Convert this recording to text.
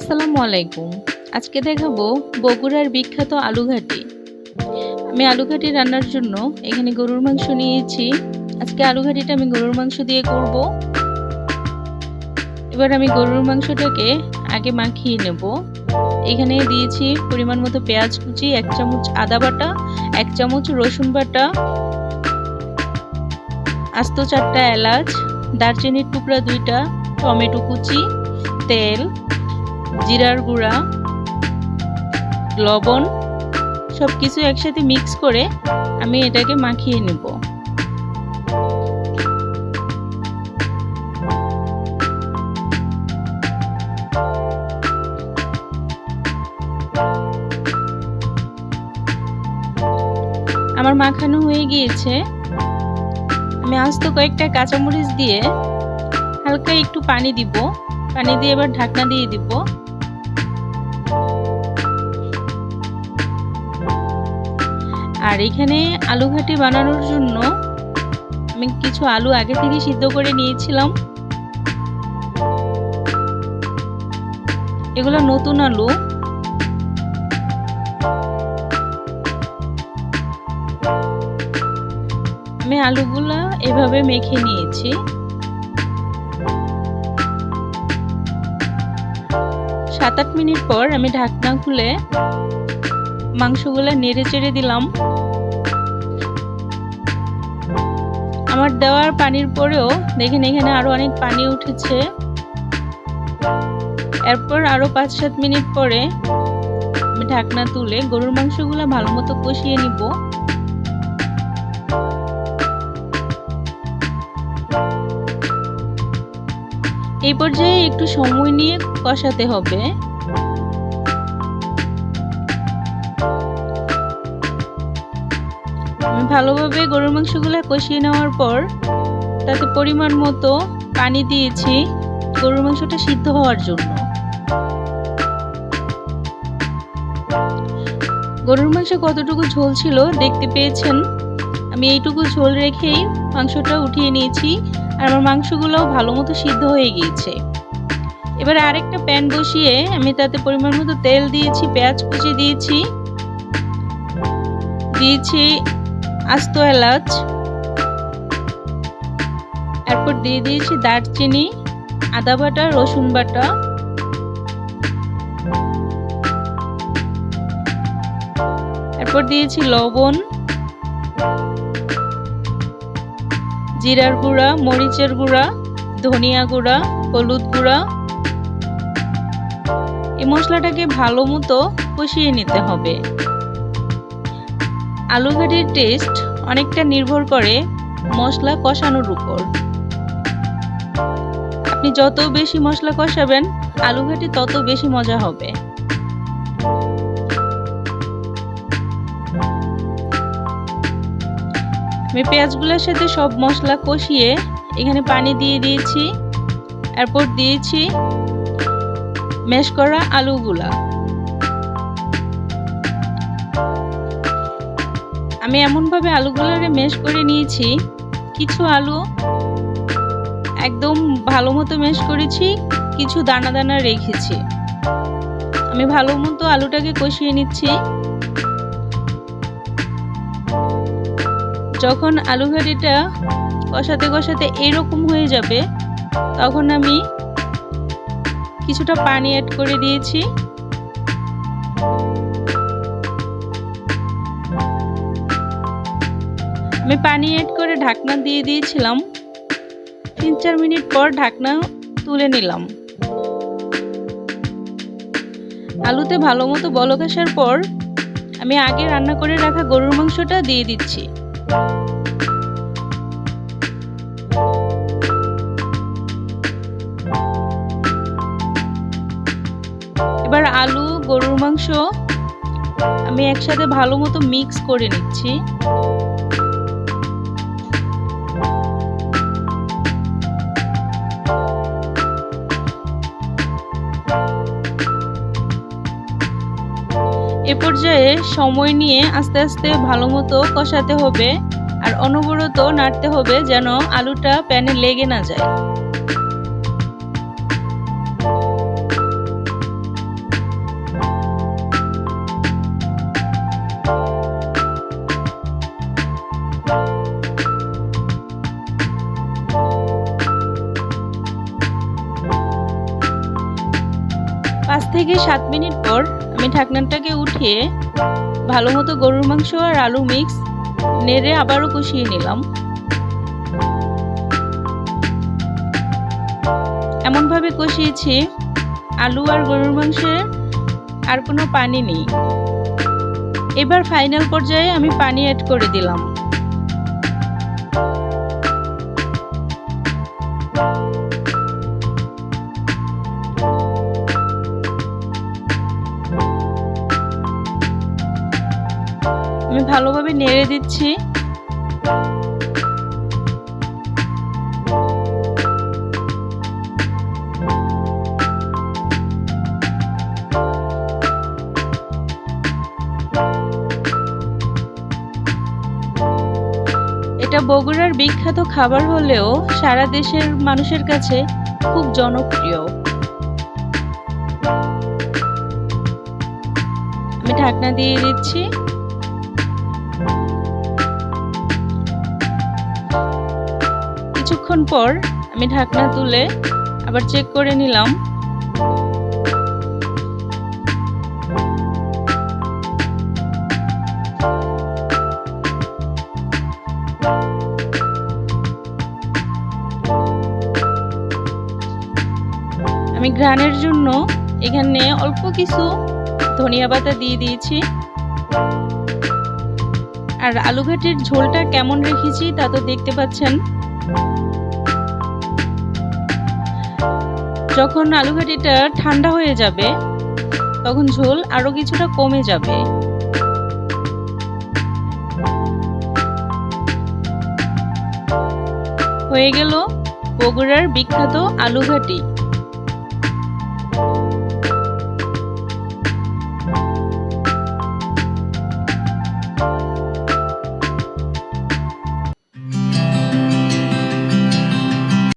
আসসালামু আলাইকুম। আজকে দেখাবো বগুড়ার বিখ্যাত আলুঘাটি। আমি আলুঘাটি রান্নার জন্য এখানে গরুর মাংস নিয়েছি। আজকে আলুঘাটিটা আমি গরুর মাংস দিয়ে করব। এবার আমি গরুর মাংসটাকে আগে মাখিয়ে নেব। এখানে দিয়েছি পরিমাণ মতো পেঁয়াজ কুচি, এক চামচ আদা বাটা, এক চামচ রসুন বাটা, আস্ত চারটা এলাচ দারচিনির টুকরা দুইটা, টমেটো কুচি, তেল, জিরার গুঁড়া, লবণ সব কিছু একসাথে মিক্স করে আমি এটাকে মাখিয়ে নেব। আমার মাখানো হয়ে গিয়েছে। আমি আস্ত কয়েকটা কাঁচামরিচ দিয়ে হালকা একটু পানি দিব। পানি দিয়ে এবার ঢাকনা দিয়ে দিব। আর এখানে আলু ঘাটি বানানোর জন্য আমি কিছু আলু আগে থেকে সিদ্ধ করে নিয়েছিলাম। এগুলো নতুন আলু। আমি আলুগুলো এভাবে মেখে নিয়েছি। সাত আট মিনিট পর আমি ঢাকনা খুলে মাংসগুলো নেড়ে চেড়ে দিলাম। আমার দেওয়ার পানির পরেও দেখেন এখানে আরও অনেক পানি উঠেছে। এরপর আরও পাঁচ সাত মিনিট পরে আমি ঢাকনা তুলে গরুর মাংসগুলো ভালো মতো কষিয়ে নিব। এই পর্যায়ে একটু সময় নিয়ে কষাতে হবে। ভালোভাবে গরুর মাংসগুলো কষিয়ে নেওয়ার পর তাতে পরিমাণ মতো পানি দিয়েছি গরুর মাংসটা সিদ্ধ হওয়ার জন্য। গরুর মাংস কতটুকু ঝোল ছিল দেখতে পেয়েছেন। আমি এইটুকু ঝোল রেখেই মাংসটা উঠিয়ে নিয়েছি। আর আমার মাংসগুলোও ভালো মতো সিদ্ধ হয়ে গিয়েছে। এবার আরেকটা প্যান বসিয়ে আমি তাতে পরিমাণ মতো তেল দিয়েছি, পেঁয়াজ কুচি দিয়েছি দিয়েছি আস্ত এলাচ, এরপর দিয়ে দিয়েছি দারচিনি, আদা বাটা, রসুন বাটা। এরপর দিয়েছি লবণ জিরার গুঁড়া, মরিচের গুঁড়া, ধনিয়া গুঁড়া, হলুদ গুঁড়া। এই মশলাটাকে ভালো মতো কষিয়ে নিতে হবে। আলু ঘাটির টেস্ট অনেকটা নির্ভর করে মশলা কষানোর উপর। আপনি যত বেশি মশলা কষাবেন আলু ঘাটি তত বেশি মজা হবে। আমি পেঁয়াজগুলোর সাথে সব মশলা কষিয়ে এখানে পানি দিয়ে দিয়েছি, এরপর দিয়েছি ম্যাশ করা আলুগুলা। আমি এমনভাবে আলুগুলোরে ম্যাশ করে নিয়েছি, কিছু আলু একদম ভালো মতো ম্যাশ করেছি, কিছু দানা দানা রেখেছি। আমি ভালো মতো আলুটাকে কষিয়ে নিচ্ছি। যখন আলু ঘাটিটা কষাতে কষাতে এইরকম হয়ে যাবে, তখন আমি কিছুটা পানি অ্যাড করে দিয়েছি। আমি পানি অ্যাড করে ঢাকনা দিয়ে দিয়েছিলাম। তিন চার মিনিট পর ঢাকনা তুলে নিলাম। আলুতে ভালো মতো বলক আসার পর আমি আগে রান্না করে রাখা গরুর মাংসটা দিয়ে দিচ্ছি। এবার আলু গরুর মাংস আমি একসাথে ভালো মতো মিক্স করে নিচ্ছি। এ পর্যায়ে সময় নিয়ে আস্তে আস্তে ভালো মতো কষাতে হবে আর অনবরত নাড়তে হবে যেন আলুটা প্যানে লেগে না যায়। পাঁচ থেকে সাত মিনিট পর আমি ঢাকনাটাকে উঠিয়ে ভালো মতো গরুর মাংস আর আলু মিক্স নেড়ে আবারও কষিয়ে নিলাম। এমনভাবে কষিয়েছি, আলু আর গরুর মাংসে আর কোনো পানি নেই। এবার ফাইনাল পর্যায়ে আমি পানি অ্যাড করে দিলাম। আমি ভালোভাবে নেড়ে দিচ্ছি। এটা বগুড়ার বিখ্যাত খাবার হলেও সারা দেশের মানুষের কাছে খুব জনপ্রিয়। আমি ঢাকনা দিয়ে দিচ্ছি। কিছুক্ষণ পর আমি ঢাকনা তুলে আবার চেক করে নিলাম। আমি ঘ্রাণের জন্য এখানে অল্প কিছু ধনিয়া পাতা দিয়ে দিয়েছি। আর আলু ঘাটির ঝোলটা কেমন রেখেছি তা তো দেখতে পাচ্ছেন। যখন আলু ঘাটিটা ঠান্ডা হয়ে যাবে, তখন ঝোল আরও কিছুটা কমে যাবে। হয়ে গেল বগুড়ার বিখ্যাত আলু ঘাটি